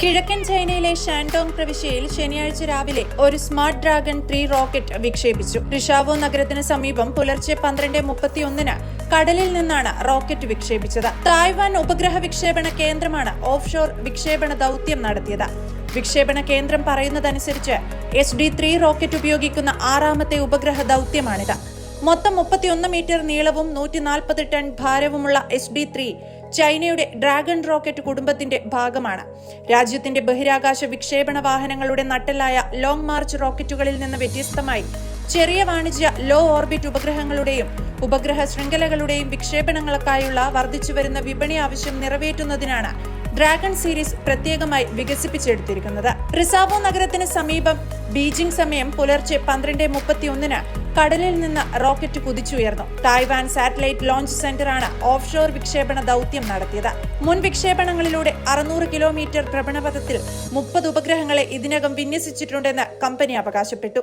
കിഴക്കൻ ചൈനയിലെ ഷാൻഡോങ് പ്രവിശ്യയിൽ ശനിയാഴ്ച രാവിലെ ഒരു സ്മാർട്ട് ഡ്രാഗൺ ത്രീ റോക്കറ്റ് വിക്ഷേപിച്ചു. റിഷാവോ നഗരത്തിന് സമീപം പുലർച്ചെ പന്ത്രണ്ട് മുപ്പത്തിയൊന്നിന് കടലിൽ നിന്നാണ് റോക്കറ്റ് വിക്ഷേപിച്ചത്. തായ്വാൻ ഉപഗ്രഹ വിക്ഷേപണ കേന്ദ്രമാണ് ഓഫ്ഷോർ വിക്ഷേപണ ദൗത്യം നടത്തിയത്. വിക്ഷേപണ കേന്ദ്രം പറയുന്നതനുസരിച്ച് എസ് ഡി ത്രീ റോക്കറ്റ് ഉപയോഗിക്കുന്ന ആറാമത്തെ ഉപഗ്രഹ ദൗത്യമാണിത്. മൊത്തം മുപ്പത്തിയൊന്ന് മീറ്റർ നീളവും നൂറ്റി നാൽപ്പത് ടൺ ഭാരവുമുള്ള എസ് ഡി ത്രീ ചൈനയുടെ ഡ്രാഗൺ റോക്കറ്റ് കുടുംബത്തിന്റെ ഭാഗമാണ്. രാജ്യത്തിന്റെ ബഹിരാകാശ വിക്ഷേപണ വാഹനങ്ങളുടെ നട്ടലായ ലോങ് മാർച്ച് റോക്കറ്റുകളിൽ നിന്ന് വ്യത്യസ്തമായി ചെറിയ വാണിജ്യ ലോ ഓർബിറ്റ് ഉപഗ്രഹങ്ങളുടെയും ഉപഗ്രഹ ശൃംഖലകളുടെയും വിക്ഷേപണങ്ങൾക്കായുള്ള വർദ്ധിച്ചുവരുന്ന വിപണി ആവശ്യം നിറവേറ്റുന്നതിനാണ് ഡ്രാഗൺ സീരീസ് പ്രത്യേകമായി വികസിപ്പിച്ചെടുത്തിരിക്കുന്നത്. റിസാവോ നഗരത്തിന് സമീപം ബീജിംഗ് സമയം പുലർച്ചെ പന്ത്രണ്ട് മുപ്പത്തിയൊന്നിന് കടലിൽ നിന്ന് റോക്കറ്റ് കുതിച്ചുയർന്നു. തായ്വാൻ സാറ്റലൈറ്റ് ലോഞ്ച് സെന്ററാണ് ഓഫ് ഷോർ വിക്ഷേപണ ദൗത്യം നടത്തിയത്. മുൻ വിക്ഷേപണങ്ങളിലൂടെ അറുന്നൂറ് കിലോമീറ്റർ ഭ്രമണപഥത്തിൽ മുപ്പത് ഉപഗ്രഹങ്ങളെ ഇതിനകം വിന്യസിച്ചിട്ടുണ്ടെന്ന് കമ്പനി അവകാശപ്പെട്ടു.